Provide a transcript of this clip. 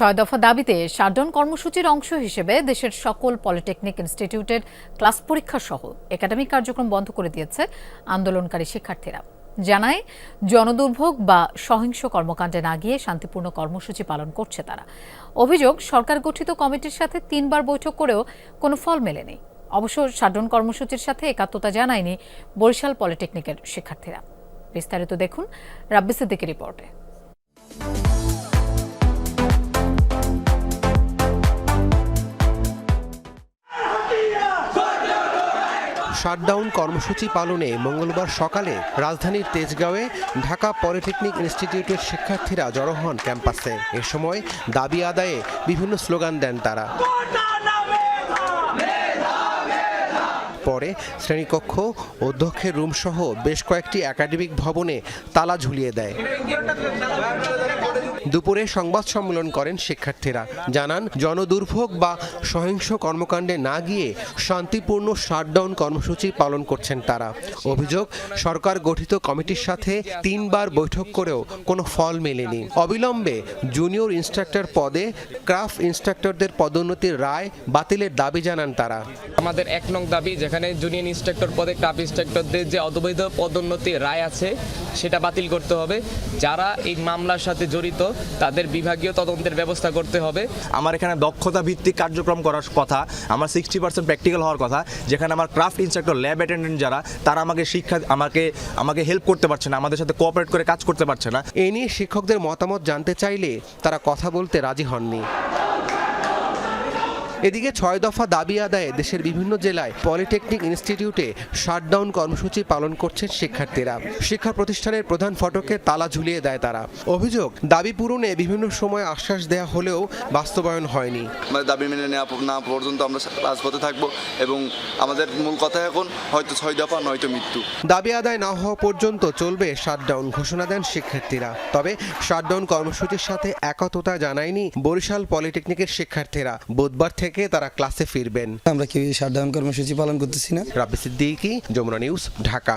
ছয় দফা দাবিতে শাটডাউন কর্মসূচির অংশ হিসেবে দেশের সকল পলিটেকনিক ইনস্টিটিউটের ক্লাস পরীক্ষা সহ একাডেমিক কার্যক্রম বন্ধ করে দিয়েছে আন্দোলনকারী শিক্ষার্থীরা। জানায়, জনদুর্ভোগ বা সহিংস কর্মকাণ্ডে না গিয়ে শান্তিপূর্ণ কর্মসূচি পালন করছে তারা। অভিযোগ, সরকার গঠিত কমিটির সাথে তিনবার বৈঠক করেও কোনো ফল মেলেনি। অবশ্য শাটডাউন কর্মসূচির সাথে একাত্মতা জানায়নি বরিশাল পলিটেকনিকের শিক্ষার্থীরা। বিস্তারিত দেখুন রাব্বি সিদ্দিকের রিপোর্টে। শাটডাউন কর্মসূচি পালনে মঙ্গলবার সকালে রাজধানীর তেজগাঁওয়ে ঢাকা পলিটেকনিক ইনস্টিটিউটের শিক্ষার্থীরা জড়ো হন ক্যাম্পাসে। এ সময় দাবি আদায়ে বিভিন্ন স্লোগান দেন তারা। পরে শ্রেণীকক্ষ অধ্যক্ষের রুমসহ বেশ কয়েকটি একাডেমিক ভবনে তালা ঝুলিয়ে দেয়। দুপুরে সংবাদ সম্মেলন করেন শিক্ষার্থীরা। জানান, জনদুর্ভোগ বা সহিংস কর্মকাণ্ডে না গিয়ে শান্তিপূর্ণ শাটডাউন কর্মসূচি পালন করছেন তারা। অভিযোগ, সরকার গঠিত কমিটির সাথে তিনবার বৈঠক করেও কোনো ফল মেলেনি। অবিলম্বে জুনিয়র ইনস্ট্রাক্টর পদে ক্রাফট ইনস্ট্রাক্টরদের পদোন্নতির রায় বাতিলের দাবি জানান তারা। আমাদের এক নং দাবি, যেখানে জুনিয়র ইন্সট্রাক্টর পদে ক্রাফট ইন্সট্রাক্টরদের যে অবৈধ পদোন্নতি রায় আছে, সেটা বাতিল করতে হবে। যারা এই মামলার সাথে জড়িত তাদের বিভাগীয় তদন্তের ব্যবস্থা করতে হবে। আমার এখানে দক্ষতা ভিত্তিক কার্যক্রম করার কথা, আমার সিক্সটি পার্সেন্ট প্র্যাকটিক্যাল হওয়ার কথা, যেখানে আমার ক্রাফট ইন্সট্রাক্টর ল্যাব অ্যাটেন্ডেন্ট যারা, তারা আমাকে শিক্ষা, আমাকে আমাকে হেল্প করতে পারছে না, আমাদের সাথে কোঅপারেট করে কাজ করতে পারছে না। এ নিয়ে শিক্ষকদের মতামত জানতে চাইলে তারা কথা বলতে রাজি হননি। এদিকে ছয় দফা দাবি আদায়ে দেশের বিভিন্ন জেলায় পলিটেকনিক ইনস্টিটিউটে শাটডাউন কর্মসূচি পালন করছেন শিক্ষার্থীরা। শিক্ষা প্রতিষ্ঠানের প্রধান ফটকে তালা ঝুলিয়ে দেয় তারা। অভিযোগ দাবি পূরণে বিভিন্ন সময় আশ্বাস দেয়া হলেও বাস্তবায়ন হয়নি। আমাদের দাবি মেনে নেওয়া না পর্যন্ত আমরা রাজপথে থাকব এবং আমাদের মূল কথা এখন হয়তো ছয় দফা নয়তো মৃত্যু। দাবি আদায় না হওয়া পর্যন্ত চলবে শাটডাউন ঘোষণা দেন শিক্ষার্থীরা। তবে শাটডাউন কর্মসূচির সাথে একততা জানায়নি বরিশাল পলিটেকনিকের শিক্ষার্থীরা। বুধবার থেকে তারা ক্লাসে ফিরবেন। আমরা কি শাটডাউন কর্মসূচি পালন করতেছি না? রাব্বি সিদ্দিকি যমুনা নিউজ ঢাকা।